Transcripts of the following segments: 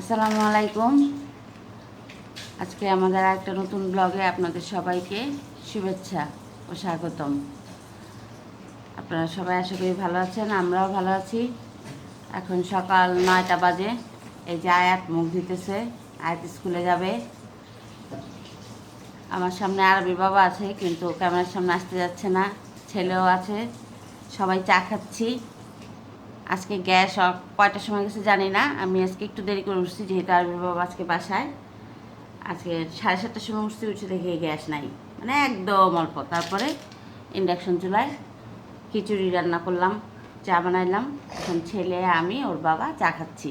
আসসালামু আলাইকুম আজকে আমাদের একটা নতুন ব্লগে আপনাদের সবাইকে শুভেচ্ছা ও স্বাগতম। আপনারা সবাই আশা করি ভালো আছেন, আমরাও ভালো আছি। এখন সকাল নয়টা বাজে, এই যে আয়াত মুখ দিতেছে, আয়াত স্কুলে যাবে। আমার সামনে আরবি বাবা আছে, কিন্তু ক্যামেরার সামনে আসতে যাচ্ছে না, ছেলেও আছে, সবাই চা খাচ্ছি। আজকে গ্যাস কয়টার সময় গেছে জানি না। আমি আজকে একটু দেরি করে উঠছি, যেহেতু আরবি বাবা আজকে বাসায়। আজকে সাড়ে সাতটার সময় উঠছি, উঠে দেখি গ্যাস নাই। মানে একদম অল্প। তারপরে ইন্ডাকশন চুলায় খিচুড়ি রান্না করলাম, চা বানাইলাম। এখন ছেলে, আমি, ওর বাবা চা খাচ্ছি।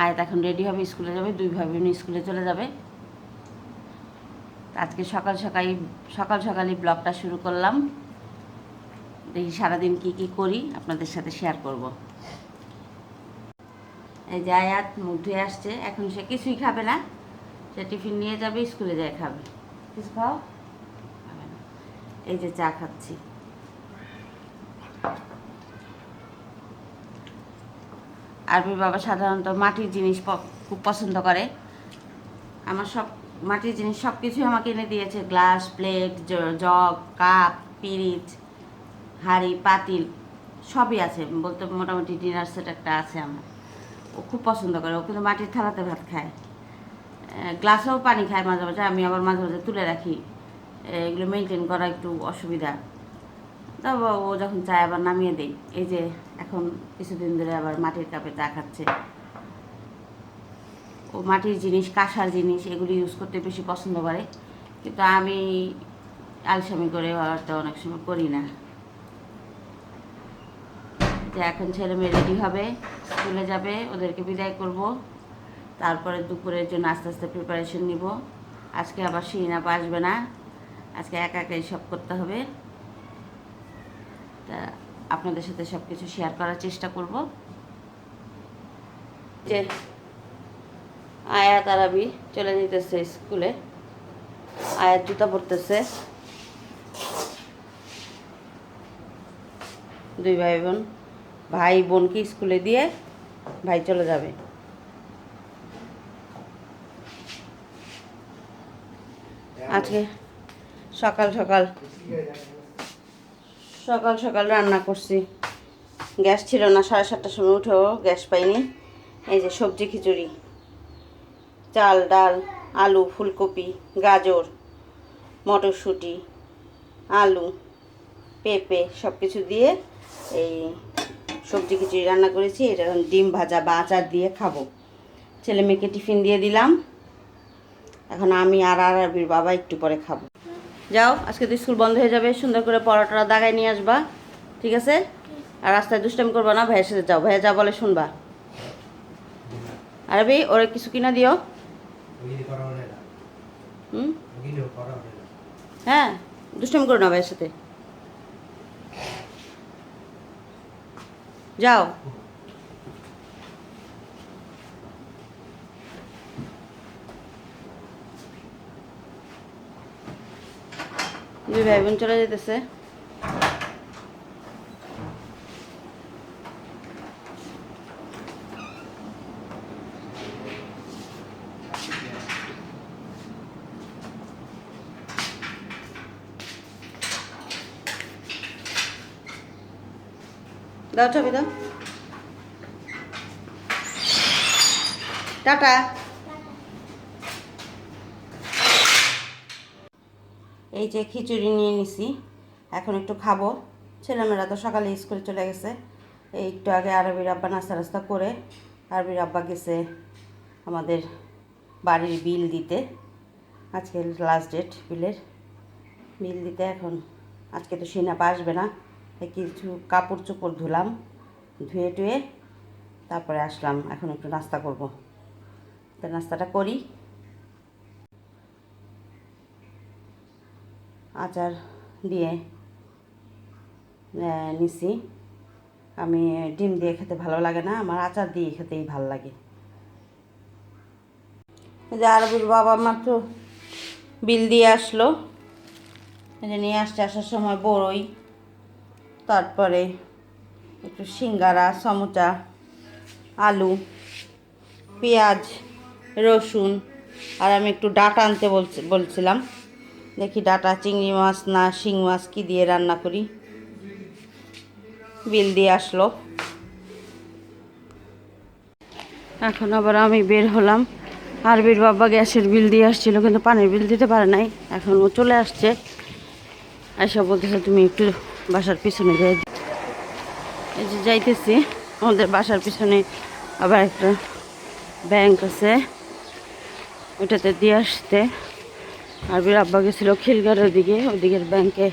আয়াত এখন রেডি হবে, স্কুলে যাবে, দুই ভাই বোন স্কুলে চলে যাবে। আজকে সকাল সকাল সকাল সকালই ব্লগটা শুরু করলাম। দেখি সারাদিন কি কি করি আপনাদের সাথে শেয়ার করব। এই যে আয়াত আসছে, এখন সে কিছুই খাবে না। সে টিফিন নিয়ে যাবে, স্কুলে যায় খাবে। কিছু খাও। এই যে চা খাচ্ছি। আরবি বাবা সাধারণত মাটির জিনিস খুব পছন্দ করে। আমার সব মাটির জিনিস সব কিছুই আমাকে এনে দিয়েছে। গ্লাস, প্লেট জগ, কাপ, পিরিচ। হাঁড়ি, পাতিল, সবই আছে। বলতে মোটামুটি ডিনার সেট একটা আছে আমার। ও খুব পছন্দ করে। ও কিন্তু মাটির থালাতে ভাত খায়। গ্লাসেও পানি খায় মাঝে মাঝে। আমি আবার মাঝে মাঝে তুলে রাখি। এগুলো মেনটেন করা একটু অসুবিধা। তবে ও যখন চায় আবার নামিয়ে দেই এই যে এখন কিছুদিন ধরে আবার মাটির কাপে চা খাচ্ছে। ও মাটির জিনিস, কাঁসার জিনিস এগুলি ইউজ করতে বেশি পছন্দ করে। কিন্তু আমি আলসামি করে হয়তো অনেক সময় করি না। যে এখন ছেলে মেয়ে রেডি হবে, স্কুলে যাবে, ওদেরকে বিদায় করব। তারপরে দুপুরের জন্য আস্তে আস্তে প্রিপারেশন নিব। আজকে আবার শিরিনা আসবে না। আজকে একা একাই সব করতে হবে। তা আপনাদের সাথে সব কিছু শেয়ার করার চেষ্টা করব। যে আয়া তারাবি চলে যেতেছে স্কুলে। আয়াত জুতা পরতেছে। দুই ভাই বোন। ভাই বোনকে স্কুলে দিয়ে ভাই চলে যাবে। আজকে সকাল সকাল সকাল সকাল রান্না করছি। গ্যাস ছিল না, সাড়ে সাতটার সময় উঠেও গ্যাস পাইনি। এই যে সবজি খিচুড়ি, চাল, ডাল, আলু, ফুলকপি, গাজর, মটরশুঁটি, আলু, পেঁপে সব কিছু দিয়ে এই সবজি খিচুড়ি রান্না করেছি, এটা এখন ডিম ভাজা বা আচার দিয়ে খাব। ছেলে মেয়েকে টিফিন দিয়ে দিলাম। এখন আমি আর আর আরবির বাবা একটু পরে খাব। যাও, আজকে তো স্কুল বন্ধ হয়ে যাবে, সুন্দর করে পরোটা দাগায় নিয়ে আসবা, ঠিক আছে? আর রাস্তায় দুষ্টামি করবা না, ভাইয়ের সাথে যাও, ভাইয়া যা বলে শুনবা। আরবি, ওরে কিছু কিনা দিও। হুম? হ্যাঁ দুষ্টামি করো না ভাইয়ের সাথে। যাও। দুই ভাই বোন চলে যেতেছে। দাও ছবি দাও। টাটা। এই যে খিচুড়ি নিয়ে নিছি, এখন একটু খাব। ছেলেমেয়েরা তো সকালে স্কুলে চলে গেছে। এই একটু আগে আরবির আব্বা নাস্তা রাস্তা করে, আরবির আব্বা গেছে আমাদের বাড়ির বিল দিতে। আজকে লাস্ট ডেট বিলের। বিল দিতে এখন, আজকে তো সিনাপা আসবে না। কিছু কাপড় চোপড় ধুলাম, ধুয়ে টুয়ে তারপরে আসলাম। এখন একটু নাস্তা করব। তো নাস্তাটা করি। আচার দিয়ে নিছি। আমি ডিম দিয়ে খেতে ভালো লাগে না, আমার আচার দিয়ে খেতেই ভালো লাগে। যে আরবির বাবা মাত্র বিল দিয়ে আসলো। নিয়ে আসতে আসার সময় বড়ই। তারপরে একটু সিঙ্গারা, সমুচা, আলু, পেঁয়াজ, রসুন, আর আমি একটু ডাটা আনতে বলছি, বলছিলাম। দেখি ডাটা, চিংড়ি মাছ না শিং মাছ কী দিয়ে রান্না করি। বিল দিয়ে আসলো। এখন আবার আমি বের হলাম। আরবির বাবা গ্যাসের বিল দিয়ে আসছিল, কিন্তু পানির বিল দিতে পারে নাই। এখন ও চলে আসছে। আইসা বলতেছে, তুমি একটু বাসার পিছনে যাই এই যে যাইতেছি। আমাদের বাসার পিছনে আবার একটা ব্যাংক আছে। ওইটাতে দিয়ে আসতে। আর আরবির আব্বা গেছিল খিলগাড়ের দিকে। ওদিকের ব্যাংকে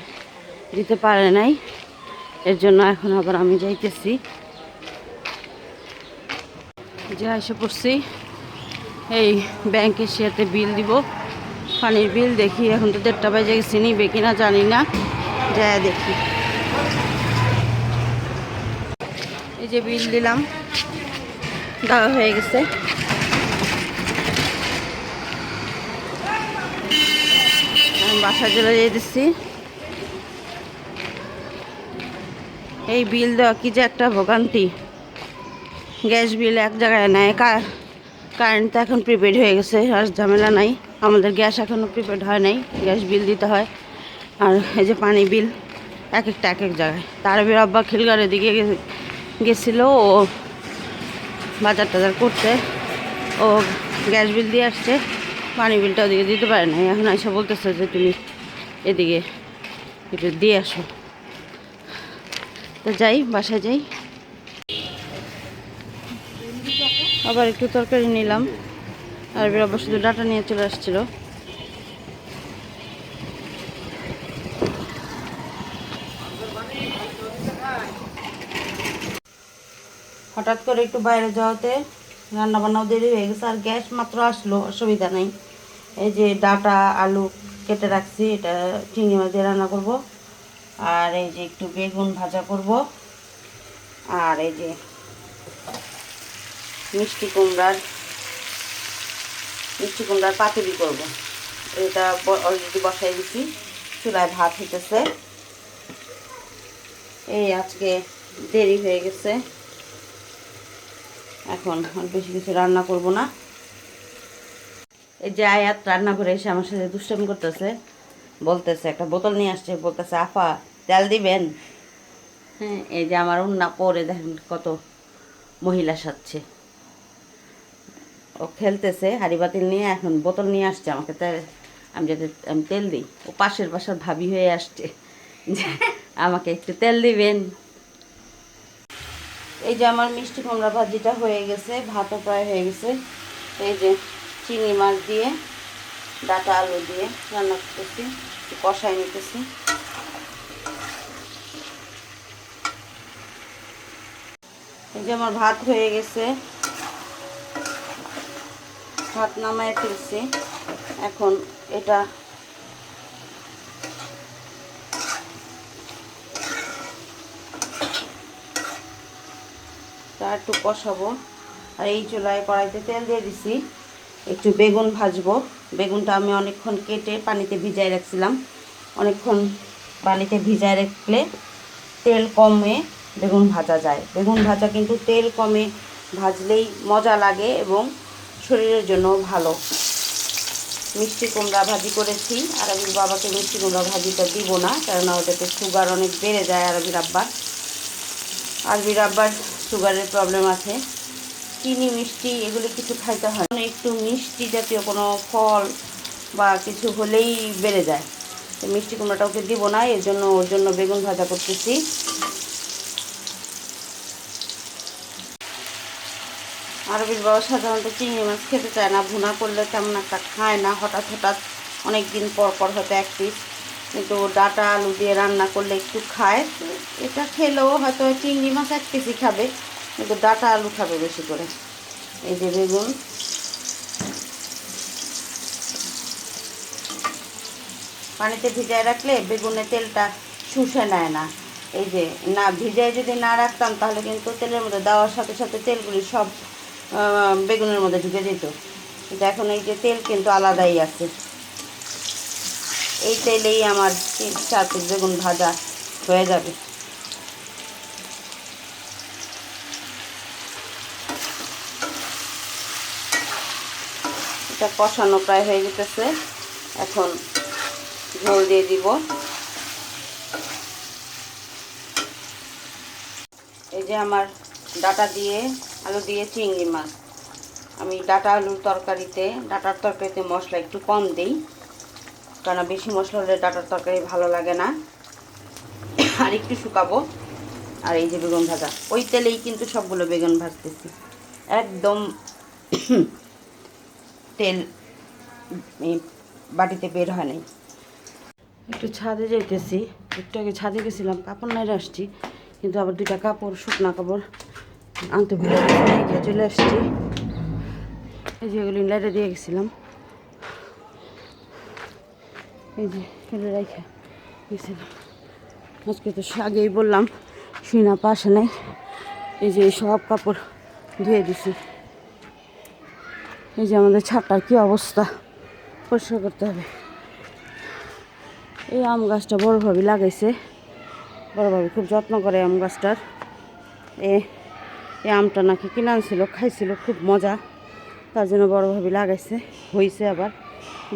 দিতে পারে নাই। এর জন্য এখন আবার আমি যাইতেছি। যে এসে পড়ছি। এই ব্যাংকের সেতে বিল দিব। পানির বিল দেখি। এখন তো দেড়টা বাজে গেছি। নিবে কিনা জানি না। যায় দেখি এই যে বিল দিলাম, দেওয়া হয়ে গেছে। বাসা যেয়ে দিচ্ছি। এই বিল দেওয়া কি যে একটা ভোগান্তি। গ্যাস বিল এক জায়গায় নেয় কারেন্ট তো এখন প্রিপেড হয়ে গেছে, আর ঝামেলা নাই। আমাদের গ্যাস এখনও প্রিপেড হয় নাই, গ্যাস বিল দিতে হয়। আর এই যে পানি বিল, এক একটা এক এক জায়গায়। তার আব্বা খিলগাড়ের দিকে গে- গেছিল, ও বাজার টাজার করতে। ও গ্যাস বিল দিয়ে আসছে, পানি বিলটা ওদিকে দিতে পারে না এখন এসে বলতেছে যে তুমি এদিকে একটু দিয়ে আসো। তো যাই, বাসায় যাই। আবার একটু তরকারি নিলাম। আর বের আবার শুধু ডাটা নিয়ে চলে আসছিল। হঠাৎ করে একটু বাইরে যাওয়াতে রান্না বান্নাও দেরি হয়ে গেছে আর গ্যাস মাত্র আসলো, অসুবিধা নেই। এই যে ডাটা, আলু কেটে রাখছি, এটা চিংড়ি মাছ দিয়ে রান্না করব। আর এই যে একটু বেগুন ভাজা করব। আর এই যে মিষ্টি কুমড়ার মিষ্টি কুমড়ার পাতুরি করব। এটা অলরেডি বসাই দিছি, চুলায় ভাত হইতেছে। এই আজকে দেরি হয়ে গেছে। এখন আর বেশি কিছু রান্না করব না। এই যে আয়াত রান্না করে এসে আমার সাথে দুষ্টামি করতেছে, বলতেছে, একটা বোতল নিয়ে আসছে, বলতেছে, আফা, তেল দিবেন? হ্যাঁ এই যে আমার উন্না পরে দেখেন কত মহিলা সাজছে। ও খেলতেছে, হাড়ি বাতিল নিয়ে এখন বোতল নিয়ে আসছে আমাকে, তেল, আমি যাতে, আমি তেল দিই। ও পাশের পাশের ভাবি হয়ে আসছে আমাকে একটু তেল দিবেন। এই যে আমার মিষ্টি কুমড়া ভাজিটা হয়ে গেছে, ভাতও প্রায় হয়ে গেছে। এই যে চিংড়ি মাছ দিয়ে, ডাটা আলু দিয়ে রান্না করতেছি কষাই নিতেছি। এই যে আমার ভাত হয়ে গেছে। ভাত নামায় ফেলছি। এখন এটা তা একটু কষাবো। আর এই চুলায় কড়াইতে তেল দিয়ে দিছি। একটু বেগুন ভাজবো। বেগুনটা আমি অনেকক্ষণ কেটে পানিতে ভিজায় রাখছিলাম। অনেকক্ষণ পানিতে ভিজায় রাখলে তেল কমে বেগুন ভাজা যায়। বেগুন ভাজা কিন্তু তেল কমে ভাজলেই মজা লাগে এবং শরীরের জন্য ভালো। মিষ্টি কুমড়া ভাজি করেছি। আরবির বাবাকে মিষ্টি কুমড়া ভাজিটা দিব না, কেননা ওটাতে সুগার অনেক বেড়ে যায় আরবির আব্বার। আরবির আব্বার সুগারের প্রবলেম আছে। চিনি, মিষ্টি এগুলো কিছু খাইতে হয়। একটু মিষ্টি জাতীয় কোনো ফল বা কিছু হলেই বেড়ে যায়। তো মিষ্টি কুমড়াটা ওকে দিব না, এর জন্য ওর জন্য বেগুন ভাজা করতেছি। আরবির বাবা সাধারণত চিংড়ি মাছ খেতে চায় না, ভুনা করলে তেমন একটা খায় না। হঠাৎ হঠাৎ অনেক দিন পর পর হয়তো এক পিস কিন্তু ডাটা আলু দিয়ে রান্না করলে একটু খায়। এটা খেলেও হয়তো চিংড়ি মাছ এক পিসই খাবে, কিন্তু ডাটা আলু খাবে বেশি করে। এই যে বেগুন। পানিতে ভিজায় রাখলে বেগুনের তেলটা শুষে নেয় না। এই যে না ভিজায় যদি না রাখতাম, তাহলে কিন্তু তেলের মধ্যে দেওয়ার সাথে সাথে তেলগুলি সব বেগুনের মধ্যে ঢুকে যেত। কিন্তু এখন এই যে তেল কিন্তু আলাদাই আছে। এই তেলেই আমার চার বেগুন ভাজা হয়ে যাবে। এটা কষানো প্রায় হয়ে যেতেছে এখন ঝোল দিয়ে দিব। এই যে আমার ডাটা দিয়ে আলু দিয়ে চিংড়ি মাছ। আমি ডাটা আলুর তরকারিতে, ডাটার তরকারিতে মশলা একটু কম দিই। কারণ বেশি মশলা হলে ডাটার তরকারি ভালো লাগে না। আর একটু শুকাবো। আর এই যে বেগুন ভাজা, ওই তেলেই কিন্তু সবগুলো বেগুন ভাজতেছি। একদম তেল বাটিতে বের হয় নাই। একটু ছাদে যাইতেছি, একটু আগে ছাদে গেছিলাম, কাপড় নাইরে আসছি, কিন্তু আবার দুইটা কাপড়, শুকনা কাপড় আনতে ভুলে চলে আসছি। এই যে এগুলো লাইটে দিয়ে গেছিলাম। এই যে এগুলো রেখে আজকে তো আগেই বললাম শুনা পাশে নাই। এই যে সব কাপড় ধুয়ে দিছি। এই যে আমাদের ছাদটার কি অবস্থা, পরিষ্কার করতে হবে। এই আম গাছটা বড়োভাবে লাগাইছে। বড়োভাবে খুব যত্ন করে আম গাছটার। এ এই আমটা নাকি কিনে আনছিল, খাইছিল, খুব মজা। তার জন্য বড়োভাবে লাগাইছে হয়েছে আবার।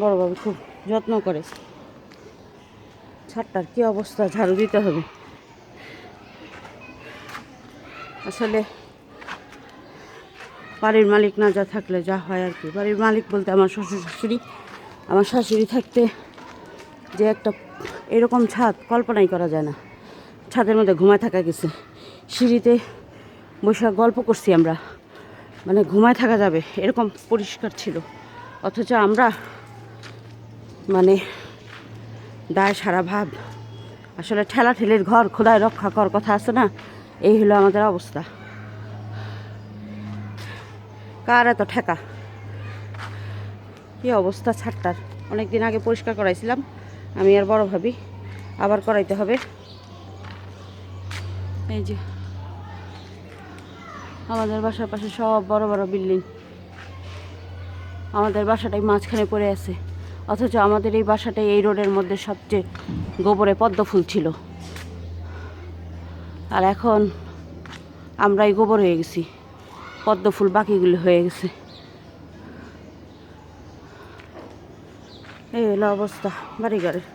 বড়োভাবে খুব যত্ন করে। ছাদটার কি অবস্থা? ঝাড়ু দিতে হবে। আসলে বাড়ির মালিক না যা থাকলে যা হয় আর কি। বাড়ির মালিক বলতে আমার শ্বশুর শাশুড়ি। আমার শাশুড়ি থাকতে যে একটা এরকম ছাদ কল্পনাই করা যায় না। ছাদের মধ্যে ঘুমায় থাকা গেছে। সিঁড়িতে বসে গল্প করছি আমরা। মানে ঘুমায় থাকা যাবে, এরকম পরিষ্কার ছিল। অথচ আমরা মানে দায় সারা ভাব। আসলে ঠেলা ঠেলির ঘর খোদায় রক্ষা কর কথা আছে না? এই হলো আমাদের অবস্থা। কার এত ঠেকা? কী অবস্থা ছাদটার অনেক দিন আগে পরিষ্কার করাইছিলাম, আমি আর বড় ভাবি, আবার করাইতে হবে। এই যে, আমাদের বাসার পাশে সব বড় বড় বিল্ডিং। আমাদের বাসাটাই মাঝখানে পড়ে আছে। অথচ আমাদের এই বাসাটাই এই রোডের মধ্যে সবচেয়ে গোবরে পদ্ম ফুল ছিল। আর এখন আমরাই গোবর হয়ে গেছি। পদ্ম ফুল বাকিগুলো হয়ে গেছে। এই হলো অবস্থা বাড়িঘরের।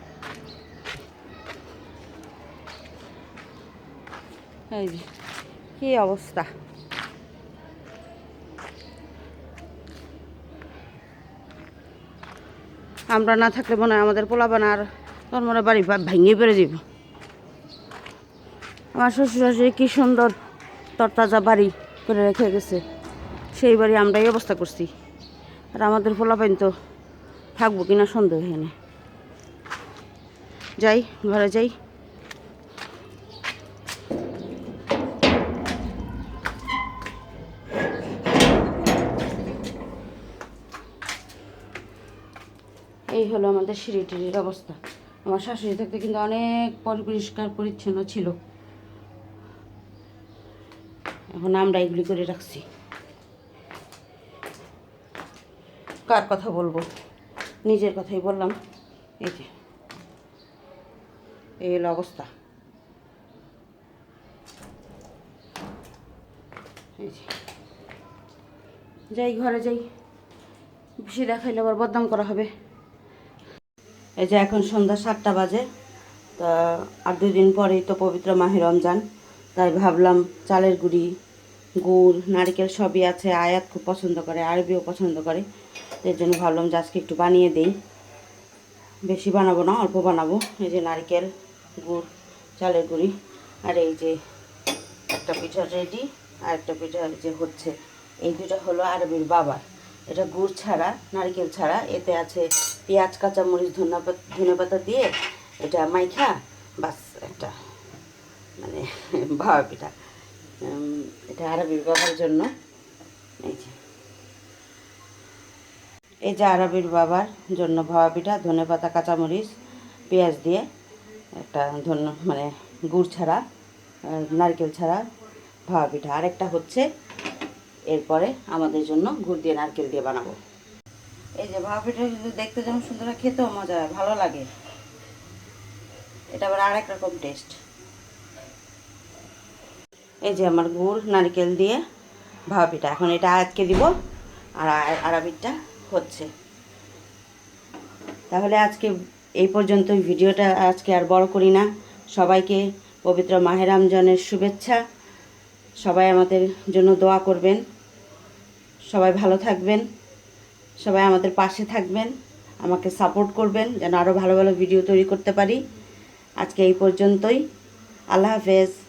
এই যে, কি অবস্থা? আমরা না থাকলে মনে হয় আমাদের পোলাবান আর তোর মনে বাড়ি ভেঙে পেরে যাব আমার শ্বশুর শাশুড়ি কি সুন্দর তরতাজা বাড়ি করে রেখে গেছে। সেই বাড়ি আমরাই অবস্থা করছি। আর আমাদের পোলাপাইন তো থাকব কিনা সন্দেহ এখানে যাই, ঘরে যাই। আমাদের সিঁড়ি টিড়ির অবস্থা। আমার শাশুড়ি থাকতে কিন্তু অনেক পরিষ্কার পরিচ্ছন্ন ছিল। এখন আমরা এগুলি করে রাখছি। কার কথা বলব? নিজের কথাই বললাম। এই যে, এই হলো অবস্থা। এই যে, যাই, ঘরে যাই। বেশি দেখাইলে আবার বদনাম করা হবে। এই যে এখন সন্ধ্যা সাতটা বাজে, তা আর দুই দিন পরেই তো পবিত্র মাহে রমজান, তাই ভাবলাম চালের গুঁড়ি, গুড়, নারকেল সবই আছে, আয়াত খুব পছন্দ করে, আরবিও পছন্দ করে, এর জন্য ভাবলাম যে আজকে একটু বানিয়ে দেই। বেশি বানাবো না, অল্প বানাবো, এই যে নারকেল, গুড়, চালের গুঁড়ি, আর এই যে একটা পিঠা রেডি, আর একটা পিঠা যে হচ্ছে, এই দুটো হলো আরবির বাবার। এটা গুড় ছাড়া, নারকেল ছাড়া। এতে আছে পেঁয়াজ, কাঁচামরিচ, ধনে ধনে পাতা দিয়ে এটা মাইখা, বাস একটা মানে ভাবা পিঠা এটা আরবির বাবার জন্য। এই যে। এই যে আরবির বাবার জন্য ভাবা পিঠা ধনে পাতা, কাঁচামরিচ, পেঁয়াজ দিয়ে একটা ধন্য মানে গুড় ছাড়া নারকেল ছাড়া ভাবা পিঠা আরেকটা হচ্ছে এরপরে আমাদের জন্য গুড় দিয়ে নারকেল দিয়ে বানাবো। এই যে ভাবা পিঠা কিন্তু দেখতে যেমন সুন্দর খেতেও মজা হয়, ভালো লাগে। এটা আবার আরেক রকম টেস্ট এই যে আমার গুড়, নারকেল দিয়ে ভাবা পিঠা। এখন এটা আয়াতকে দিব, আর আ- হচ্ছে। তাহলে আজকে এই পর্যন্তই। ভিডিওটা আজকে আর বড় করি না। সবাইকে পবিত্র মাহের রমজানের শুভেচ্ছা। সবাই আমাদের জন্য দোয়া করবেন। সবাই ভালো থাকবেন। সবাই আমাদের পাশে থাকবেন। আমাকে সাপোর্ট করবেন যেন আরও ভালো ভালো ভিডিও তৈরি করতে পারি। আজকে এই পর্যন্তই। আল্লাহ হাফেজ।